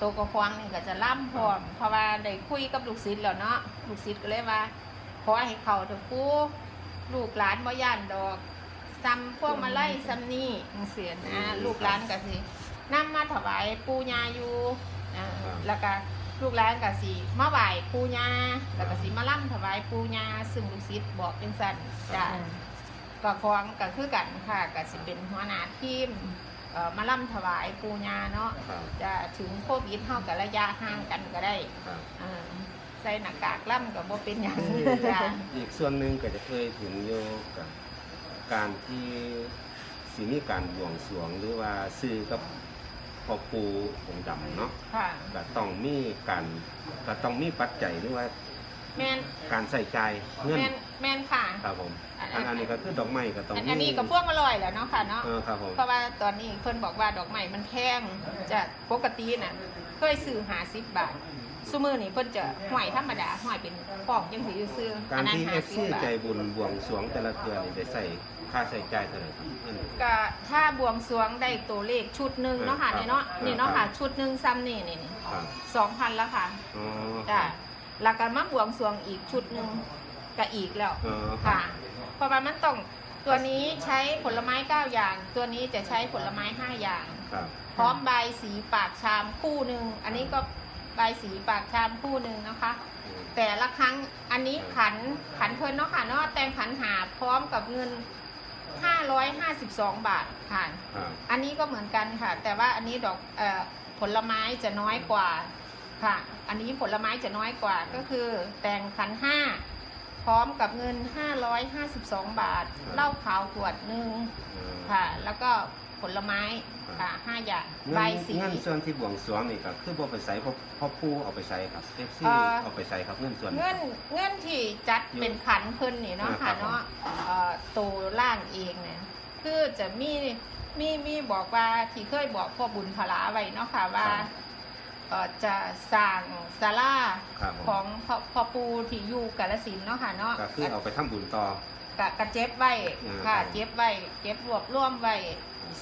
ตัวกระควางนี่ก็จะล่ำพร้อมเพราะว่าได้คุยกับลูกศิษย์แล้วเนาะลูกศิษย์ก็เลยว่าขอให้เขาเถอะครูลูกหลานบ่ย่านดอกซ้ำพวกมาไล่ซ้ำนี่จังเสียนะลูกหลานก็สินำมาถวายปู่ย่าอยู่อ่าแล้วก็ลูกหลานก็สิมาไหว้ปู่ย่าแล้วก็สิมาล่ำถวายปู่ย่าซึ่งลูกศิษย์บอกจังซั่นจ้ะก็ฟ้องก็คือกันค่ะก็สิเป็นหัวหน้าทีม เอ่อมาล่ำถวายปูญาเนาะครับจะถึงโควิดเท่ากับระยะห่างกันก็ได้ครับเออใส่หน้ากากล่ำกับบ่เป็นอย่างจ้ะอีกส่วนหนึ่งก็จะเคยถึงโยกับการที่สิมีการบวงสรวงหรือว่าซื้อกับพ่อปูองค์ดำเนาะค่ะ ก็ต้องมีการก็ต้องมีปัจจัยหรือว่าแม่นการใส่ใจายเงิน แม่น แม่นค่ะ ครับผมอันอันอันนี้ก็คือดอกไม้ก็ต้องอันมีอันนี้ก็พวงมาลอยแหล้วเนาะค่ะเนาะ เออครับผมเพราะว่าตอนนี้เพิ่นบอกว่าดอกไม้มันแพงจะปกติน่ะเคยซื้อหาสิบบาทซุมือนี่เพิ่นจะห้อยธรรมดาห้อยเป็นปอกยังสิซื้อการอันนั้นที่หาเอฟสิซีบบาท ใจบุญบวงสรวงแต่ละเดือนนี่ได้ใส่ค่าใส่ใจายเท่าไหร่ครับเงินก็ถ้าบวงสรวงได้ตัวเลขชุดหนึ่งเนาะค่ะครับเนี่ยเนาะนี่เนาะครัค่ะบชุดหนึ่งซ้ำนี่นี่นี่ครับสองพันแล้วค่ะอ๋อจ้ะแล้วก็มาบวงสรวงอีกชุดหนึ่ง ก็อีกแล้วเออค่ะเพราะว่ามันต้องตัวนี้ใช้ผลไม้เก้าอย่าง ตัวนี้จะใช้ผลไม้ห้าอย่าง ครับพร้อมใบสีปากชามคู่หนึ่งอันนี้ก็ใบสีปากชามคู่หนึ่งนะคะ แต่ละครั้งอันนี้ขันขันเพลินเนาะค่ะเนาะแต่งขันหาพร้อมกับเงิน 552 บาทค่ะ ครับอันนี้ก็เหมือนกันค่ะ แต่ว่าอันนี้ดอกเออผลไม้จะน้อยกว่าค่ะ อันนี้ผลไม้จะน้อยกว่าก็คือแต่งขันห้าพ ร้อมกับเงิน 552 บาท เหล้าขาวขวดหนึ่งเออค่ะ แล้วก็ผลไม้ค่ะห้าอย่างใบเงินสีเงินส่วนที่บวงสรวงนี่ก็คือบ่ไปใส่พ่อพ่อปู่เอาไปใส่ครับเอฟซีเอ่อเอาไปใส่ครับเงินส่วนเงินเงินที่จัดเป็นขันเพิ่นนี่เนาะอ่าครัค่ะบเนาะเอ่อตัวล่างเองเนี่ยคือจะมีมีมีบอกว่าที่เคยบอกพ่อบุญพลาไว้เนาะค่ะว่า เอ่อจะสร้างศาลาครับผม ของพ่อพ่อปูที่อยู่กาลสินธุ์เนาะค่ะเนาะ ก็คือเอาไปทำบุญต่อ กะกะเจ็บไว้อ่าค่ะครับ เจ็บไว้เก็บรวบรวมไว้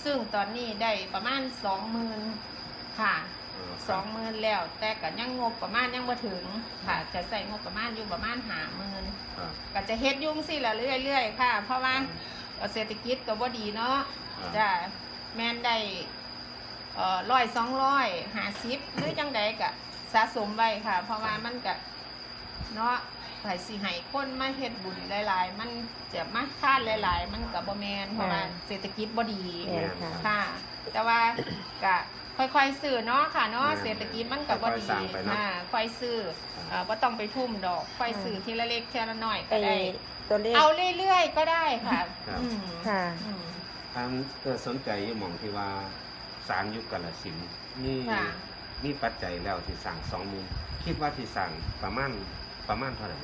ซึ่งตอนนี้ได้ประมาณสองหมื่นค่ะเออสองหมื่นแล้ว แต่ก็ยังงบประมาณยังบ่ถึงค่ะจะใส่งบประมาณอยู่ประมาณหาหมื่นครับ ก็จะเฮ็ดยุ่งสิละเรื่อยๆค่ะ เพราะว่าเศรษฐกิจก็บ่ดีเนาะครับจะแม่นได้เอ่อ ร้อยสองร้อยหาสิบหรือจังใดก็สะสมไว้ค่ะ เพราะว่ามันก็เนาะไผสิให้คนมาเฮ็ดบุญหลาย ๆ มันจะมาทานหลาย ๆ มันก็บ่แม่นเพราะว่าเศรษฐกิจบ่ดีแม่นค่ะ ค่ะ แต่ว่าก็ค่อยๆซื้อเนาะค่ะเนาะแม่นเศรษฐกิจมันก็บ่ดีค่อยๆสร้างไปเนาะอ่าค่อยซื้อเอ่อบ่ต้องไปทุ่มดอก ค่อยซื้อทีละเล็กทีละน้อยไอก็ได้ ตัวเลข เอาเรื่อยๆก็ได้ค่ะครับ อืมค่ะ อืม ทางเออสนใจอยู่หมองที่ว่า สารยุคกาลสินธุ์มีค่ะ มีปัจจัยแล้วที่สั่งสองหมื่นคิดว่าที่สั่งประมาณประมาณเท่าไหร่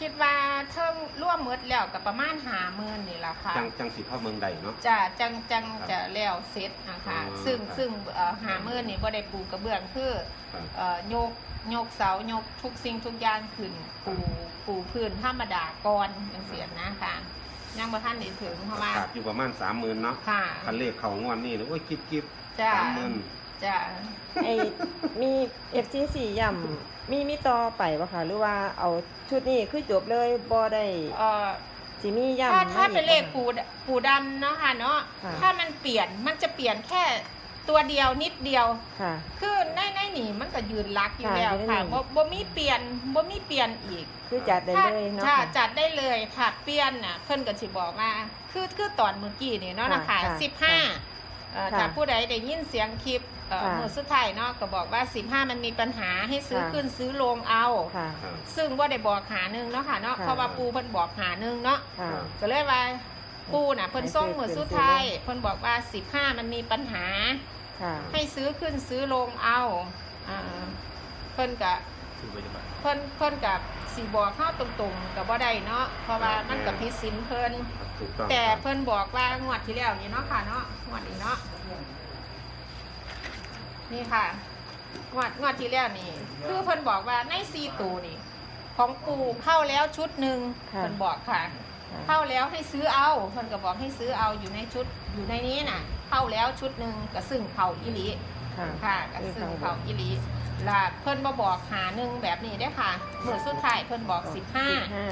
คิดว่าเทิงร่วมหมดแล้วกับประมาณหาหมื่นนี่แหละค่ะจังจังสิพ่อเมืองใดเนาะ จะจังจังครับจะแล้วเสร็จนะคะอืมซึ่งครับ ซึ่งเอ่อหาหมื่นนี่บ่ได้ปูกระเบื้องคือครับเอ่อยกยกเสายกทุกสิ่งทุกอย่างขึ้นปูปูพื้นธรรมดาก่อนจังเสียนะค่ะ ยังบ่ทันได้ถึงเพราะว่าขาดอยู่ประมาณสามหมื่นเนาะค่ะ คันเลขเขางวดนี่โอ้ยกิ๊บกิ๊บจ้าสามหมื่นจ้าไอมีเอฟซีสี่ย่ำมีมีต่อไปปะคะหรือว่าเอาชุดนี้คือจบเลยบ่ได้เอ่อสิมีย่ำถ้าถ้าอีกเป็นเลขบ่คะ ปูดปูดำเนาะค่ะเนาะค่ะ ถ้ามันเปลี่ยนมันจะเปลี่ยนแค่ ตัวเดียวนิดเดียว ค่ะ คือในในนี่มันก็ยืนรักอยู่ค่ะแล้วอยู่ในค่ะนี่บ่บ่มีเปลี่ยนบ่มีเปลี่ยนอีกคือจัดได้ถ้าเลยเนาะถ้าค่ะ จัดได้เลยถ้าเปลี่ยนน่ะเพิ่นก็สิบอกว่าคือคือตอนเมื่อกี้นี่เนาะค่ะนะคะค่ะสิบห้าเอ่อค่ะถ้าผู้ใดได้ยินเสียงคลิปเอ่อค่ะมือสุดท้ายเนาะก็บอกว่า15มันมีปัญหาให้ซื้อค่ะ ขึ้นซื้อลงเอา ค่ะ ครับ ซึ่งบ่ได้บอกหาหนึงเนาะค่ะเนาะค่ะ เพราะว่าปูเพิ่นบอกหาหนึงเนาะ ค่ะ ก็เลยว่า ปูน่ะเพิ่นส่งมือสุดท้ายเพิ่นบอกว่า15มันมีปัญหา ค่ะให้ซื้อขึ้นซื้อลงเอาอ่าเพิ่นกะคือไปจังหวัด เพิ่นเพิ่นกับสีบอกเข้าตรงๆกับบ่ได้เนาะเพราะว่ามันกับพิดสินเพิ่น ถูกต้องแต่ครับเพิ่นบอกว่างวดที่แล้วนี่เนาะค่ะเนาะงวดนี้เนาะนี่ค่ะงวดงวดที่แล้วนี่ คือเพิ่นบอกว่าในซีตูนี่ ของปูเข้าแล้วชุดหนึ่งค่ะ เพิ่นบอกค่ะ เข้าแล้วให้ซื้อเอาเพิ่นก็บอกให้ซื้อเอาอยู่ในชุดอยู่ในนี้น่ะเข้าแล้วชุดหนึ่งก็ซึ่งเข้าอีหลีค่ะค่ะก็ซื้อเขาอีหลีล่ะเพิ่นมาบอกหาหนึ่งแบบนี้ได้อค่ะเมื่อสุดท้ายเพิ่นบอกสิบห้าห้า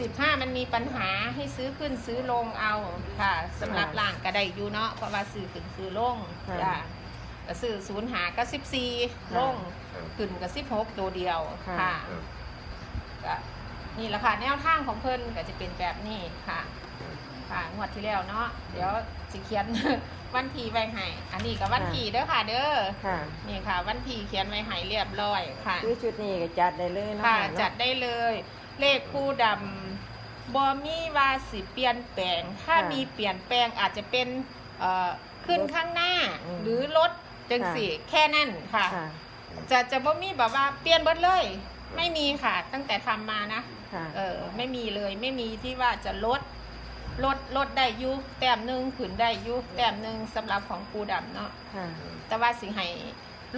สิบห้ามันมีปัญหาให้ซื้อขึ้นซื้อลงเอาค่ะสำหรับค่ะล่างก็ได้อยู่เนาะเพราะว่าซื้อขึ้นซื้อลงค่ะจ้ะก็ซื้อศูนย์หาก็สิบสี่ค่ะลงครับขึ้นก็สิบหกตัวเดียวค่ะค่ะครับก็ นี่แหละค่ะแนวทางของเพิ่นก็จะเป็นแบบนี้ค่ะ ค่ะงวดที่แล้วเนาะเดี๋ยวสิเขียน วันทีไว้ให้อันนี้ก็วันทีเด้อค่ะ เด้อค่ะ นี่ค่ะ วันทีเขียนไว้ให้เรียบร้อยค่ะคือชุดนี้ก็จัดได้เลยเนาะค่ะเนาะจัดได้เลย เลขคู่ดำบอมีว่าสิเปลี่ยนแปลง ถ้ามีเปลี่ยนแปลงอาจจะเป็นเอ่อขึ้นข้างหน้า หรือลดจังสี่แค่นั้นค่ะค่ะจะจะบ่มีแบบว่าเปลี่ยนเบิดเลย ไม่มีค่ะ ตั้งแต่ทำมานะค่ะ เออไม่มีเลยไม่มีที่ว่าจะลดลดลดได้อยุแต้มหนึ่งขืนได้อยุแต้มหนึ่งสำหรับของปูดำเนาะค่ะ แต่ว่าสิให้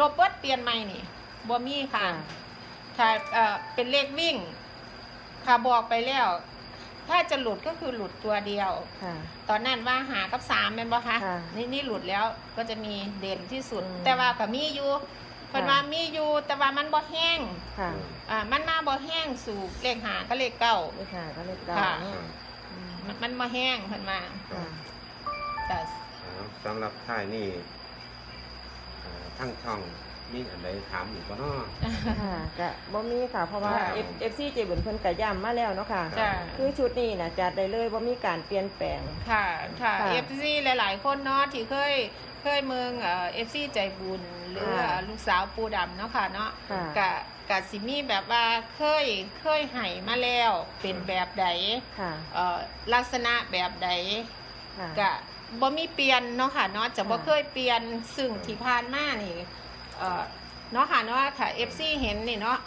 ลบเบิดเปลี่ยนใหม่นี่บ่มีค่ะค่ะ ถ้าเอ่อเป็นเลขวิ่ง ค่ะบอกไปแล้ว ถ้าจะหลุดก็คือหลุดตัวเดียว ค่ะ ตอนนั้นว่าหากับสามเป็นบ่คะค่ะนี่นี่หลุดแล้วก็จะมีเด่นที่สุด อืมแต่ว่าก็มีอยู่เพิ่นค่ะว่ามีอยู่แต่ว่ามันบ่แห้งค่ะอ่ามันมาบ่แห้งสู่เลขหาก็เลขเก้าเลขห้าก็เลขเก้าค่ะเนาะครับอืมมันมันบ่แห้งเพิ่นมาค่ะ แต่เอาสำหรับท้ายนี่เอ่อทั้งช่องมีอันใดถามอีกบ่เนาะ ค่ะก็บ่มีค่ะเพราะว่าค่ะ F FC เจบุญเพิ่นก็ย้ำมาแล้วเนาะค่ะ จ้ะคือชุดนี้น่ะจัดได้เลยบ่มีการเปลี่ยนแปลง ค่ะค่ะ ค่ะ FC หลาย ๆ คนเนาะที่เคย เคยเมืองเอ่อ FC ใจบุญหรือค่ะลูกสาวปูดำเนาะค่ะเนาะค่ะ กะกะสิมีแบบว่าเคยเคยให้มาแล้วเป็นแบบใดค่ะ เอ่อลักษณะแบบใดค่ะ กะบ่มีเปลี่ยนเนาะค่ะเนาะจะบ่ค่ะ เคยเปลี่ยนซึ่งที่ผ่านมานี่เอ่อเนาะค่ะเนาะถ้า FC เห็นนี่เนาะ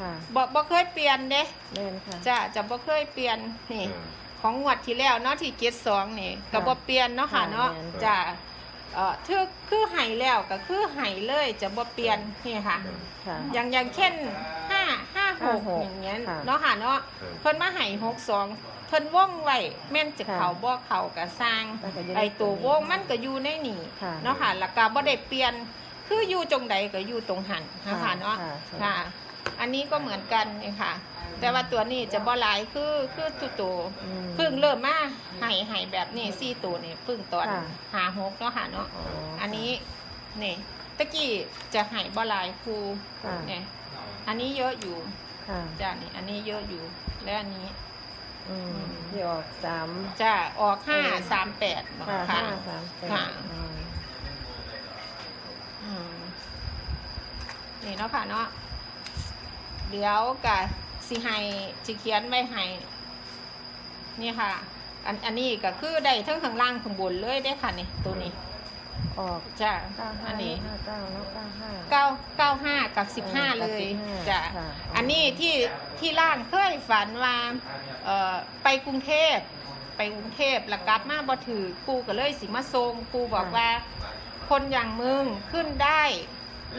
ค่ะบ่บ่เคยเปลี่ยนเด้ แม่นค่ะจะจะบ่เคยเปลี่ยนนี่อ่าของงวดที่แล้วเนาะที่เกตสองนี่ก็บ่เปลี่ยนเนาะค่ะเนาะค่ะแม่นจะ เอ่อคือคือให้แล้วก็คือให้เลยจะบ่เปลี่ยนนี่ค่ะ ค่ะ อย่างอย่างเช่นห้าห้าหก56อย่างเงี้ยค่ะ เนาะค่ะเนาะครับ เพิ่นมาให้หกสองเพิ่นว่องไว้แม่นจะค่ะเขาบ่เขาก็สร้าง แล้วก็อยู่ใน ไอตัววงมันก็อยู่ในนี่ค่ะเนาะค่ะแล้วก็บ่ได้เปลี่ยนคืออยู่ตรงใดก็อยู่ตรงหันนะคะเนาะค่ะ ค่ะ อันนี้ก็เหมือนกันนี่ค่ะ แต่ว่าตัวนี้จะบ่หลายคือคือตัวตัวอืม เพิ่งเริ่มมาให้ให้แบบนี้สี่ตัวนี่เพิ่งตอนค่ะ หาหกเนาะค่ะเนาะอ๋ออันนี้นี่ตะกี้จะให้บ่หลายครูค่ะ เนี่ยอันนี้เยอะอยู่ค่ะจ้านี่อันนี้เยอะอยู่และอันนี้ อืมที่ออกสามจะออกห้าเออสามแปดค่ะค่ะห้าสามแปดค่ะอืมอืมนี่เนาะค่ะเนาะเดี๋ยวกะ สิให้สิเขียนไว้ให้นี่ค่ะ อันอันนี้ก็คือได้ทั้งข้างล่างข้างบนเลยได้อค่ะนี่ตัวนี้ออกจ้าเก้าห้าอันนี้ห้าเก้าเนาะเก้าห้าเก้าเก้าห้ากับสิบห้าเออเลกับย15จ้ะค่ะอันนี้ที่ที่ล่างเคยฝันว่าเอ่อไปกรุงเทพไปกรุงเทพแล้วกลับมาบ่ถือกูก็เลยสิมาทรงกูบอกว่า คนอย่างมึงขึ้นได้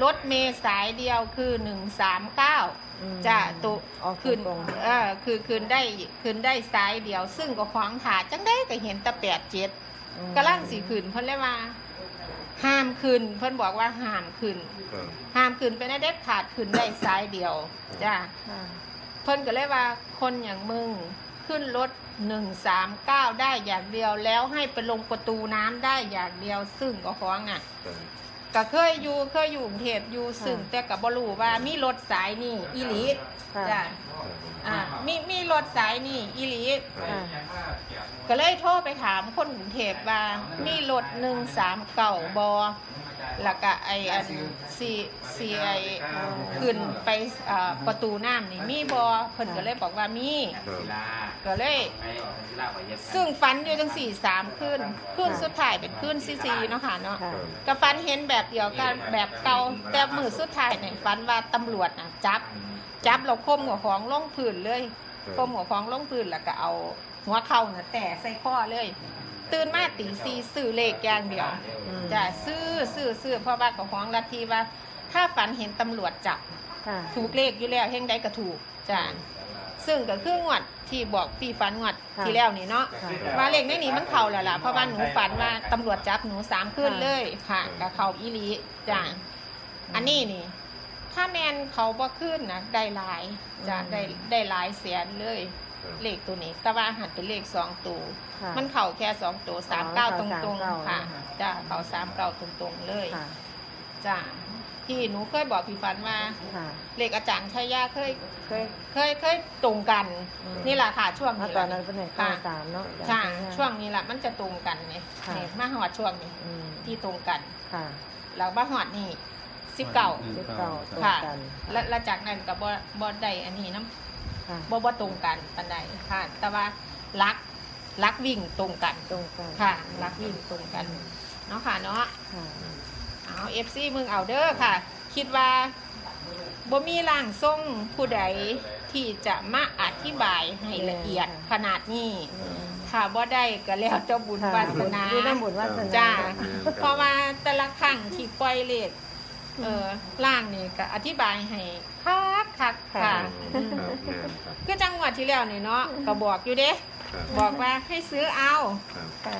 รถเมล์สายเดียวคือหนึ่งสามเก้าอืมจะตุออกขึ้นตรงเออคือคืนได้คืนได้สายเดียว ซึ่งก็ขวางขาจังได้ก็เห็นแตะแปดเจ็ดอืมกำลังสีขึ้นเพิ่นเลยว่าห้ามขึ้นเพิ่นบอกว่าห้ามขึ้นครับห้ามขึ้นไปในเด็ดขาดขึ้นได้สายเดียวจ้าค่ะเพิ่นก็เลยว่าคนอย่างมึงขึ้นรถหนึ่งสามเก้าได้อย่างเดียวแล้วให้ไปลงประตูน้ำได้อย่างเดียวซึ่งก็ฟ้องอะครับ ก็เคยอยู่เคยอยู่กรุงเทพอยู่ซึ่งแต่กับบรู้ว่ามีรถสายนี่อีหลีค่ะจ้ะครับอ่ามีมีรถสายนี่อีหลีค่ะก็เลยโทรไปถามคนกรุงเทพว่ามีรถหนึ่งสามเก่าบอแล้วก็ไออันซีซีไอขึ้นไปอ่าประตูน้ำนี่มีบอเพิ่นก็เลยบอกว่ามี ครับ ก็เลยซึ่งฟันอยู่จังสี่สามขึ้นขึ้นสุดท้ายเป็นขึ้นซีซีเนาะค่ะเนาะค่ะก็ฟันเห็นแบบเดียวกันแบบเก่าแต่มือสุดท้ายเนี่ยฟันว่าตำรวจน่ะจับ จับเราคมหัวของลงพื้นเลยคมหัวของลงพื้นแล้วก็เอาหัวเข่าน่ะแต่ใส่ข้อเลย ตื่นมาตีซีซื้อเลขอย่างเดียวอืมจะซื้อซื้อซื้อเพราะว่ากับของลัทธิว่า ถ้าฝันเห็นตำรวจจับค่ะถูกเลขอยู่แล้วเฮงใดก็ถูกจ้ะซึ่งก็คืองวด ที่บอกพี่ฝันงวดค่ะที่แล้วนี่เนาะค่ะว่าเลขในนี้มันเข่าแล้วล่ะเพราะว่าหนูฝันว่าตำรวจจับหนูสามขึ้นเลยค่ะกับเขาอีหลีจ้ะอันนี้นี่ ถ้าแมนเขาบ่ขึ้นนะได้หลายจะอืมได้ได้หลายแสนเลยครับเลขตัวนี้ แต่ว่าหันเป็นเลขสองตัว ค่ะ มันเข่าแค่สองตัวสามเก้าตเข้ารงๆ39ค่ะนะคะจ้าเข่าสามเก้าตรงๆเลย ค่ะ จ้า ที่หนูเคยบอกพี่ฟันว่าค่ะเลขอาจารย์ชัยยาเคย เคย เคยเคยตรงกัน อืม นี่แหละค่ะช่วงเมื่อนี้ตแหอนละนั้นเป็นไหนเก้าสามเนาะใช่จำได้ช่วงนี้แหละมันจะตรงกันเนี่ยค่ะ นี่มาหอดช่วงนี้อืมที่ตรงกันค่ะ แล้วมาหอดนี่สิบเก้า สิบเก้าตรงค่ะ กันและและจากนั้นกับบอบอได้อันนี้น้ำค่ะบอบอตรงกันปันใดค่ะ แต่ว่ารักรักวิ่งตรงกันตรงกันค่ะรักวิ่งตรงกันเนาะค่ะเนาะค่ะ เอาเอฟซีมึงเอาเด้อค่ะ คิดว่าบ่มีร่างทรงผู้ใดที่จะมาอธิบายให้ละเอียดขนาดนี้อืมถ้าบ่ได้ก็แล้วเจ้าบุญค่ะวาสนาอยู่ในบุญวาสนาจ้าครับเพราะว่าแต่ละครั้งที่ปล่อยเลขเออล่างนี่ก็อธิบายให้คักคักๆค่ะครับแม่นครับก็จังหวัดที่แล้วนี่เนาะก็บอกอยู่เด้ครับบอกว่าให้ซื้อเอาครับค่ะ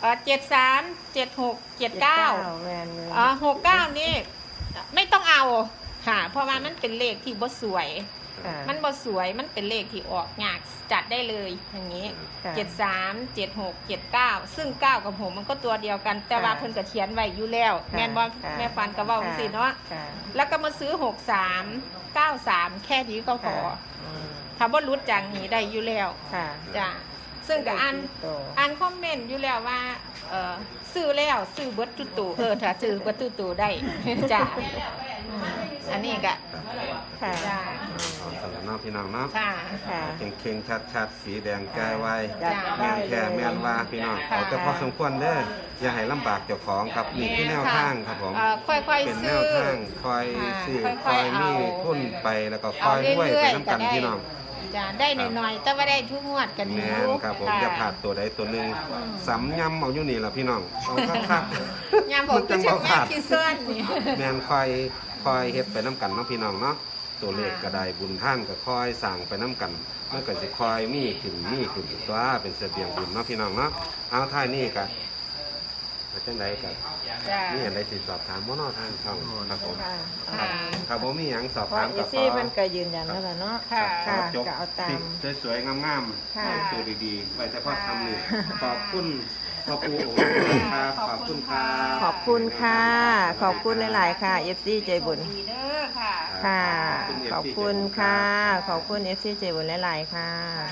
เออเจ็ดสามเจ็ดหกเจ็ดเก้าแมนเลยเออหกเก้านี่ไม่ต้องเอาค่ะ เพราะว่ามันเป็นเลขที่บ่สวย ค่ะมันบ่สวยมันเป็นเลขที่ออกยากจัดได้เลยอย่างนี้ค่ะ เจ็ดสามเจ็ดหกเจ็ดเก้าซึ่งเก้ากับผมมันก็ตัวเดียวกัน แต่ว่าค่ะเพิ่นก็เขียนไว้อยู่แล้ว ค่ะแม่นบ่ค่ะ แม่ฟันก็เว้าจังซี่เนาะค่ะแล้วก็มาซื้อหกสามเก้าสามแค่นี้ก็พอค่ะอืมถ้าบ่รู้จักนี้ได้อยู่แล้วค่ะ จ้ะ ซึ่งก็อ่านโตอ่านคอมเมนต์อยู่แล้วว่าเออซื้อแล้วซื้อเบิดตุตูเออถ้าซื้อเบิดตุตูได้จ้ะอืมอันนี้ก็ค่ะจ้ะเอาสำหรับน้องพี่น้องเนาะค่ะค่ะเข่งเข่งชัดชัดๆสีแดงแก้ไว้อยากจ้ะแม่ได้นเลแค่ยแม่นว่าพี่น้องค่ะเอาแต่พอสมควรเด้ออย่าให้ลำบากเจ้าของครับนี่คือแนวทางครับผมเอ่อค่อยเป็นๆแนซื้วอทางคอยค่ะซื้อค่คออยยๆมีเอาทุนไปแล้วก็คเอาอยด้วยเรื่ไปอยๆน้ำก็กันได้พี่น้อง จ้ะได้หน่อยๆแต่ว่าได้ทุกงวดกันอแม่ยู่นครับผมค่ะอย่าพลาดตัวใดตัวหนึ่งอืม สำยำเอาอยู่นี่ล่ะพี่น้องเอาคักๆยามผมก็จะแม่คิดซ่อนนี่แม่นคอยคอยเฮ็ดไปน้ำกันเนาะพี่น้องเนาะตัวเลขก็ได้บุญท่านก็คอยสั่งไปน้ำกันมันก็สิคอยมีขึ้นมีขึ้นตัวเป็นเสบียงบุญเนาะพี่น้องเนาะเอาท้ายนี้ก็ ว่าจังไดก็จ้ะมีอันใดสิสอบถามบ่เนาะทางช่องครับผมค่ะค่ะถ้าบ่มีหยังสอบเพราะถามเอก็ขซี่อมันก็ยืนยันแล้วล่ะเนาะค่ะ ค่ะจบก็เอาตามติดสวยๆงามๆค่ะเป็นตัวดีๆ ไว้แต่พ่อทำนี่ค่ะขอบคุณพ่อปู่โอ๋ครับขอบคุณครับ ขอบคุณค่ะ ขอบคุณหลายๆค่ะ FC ใจบุญ โชคดีเด้อค่ะ ค่ะขขออบบคุคุณณ FC ค่ะ ขอบคุณ FC ใจบุญหลายๆค่ะ ค่ะ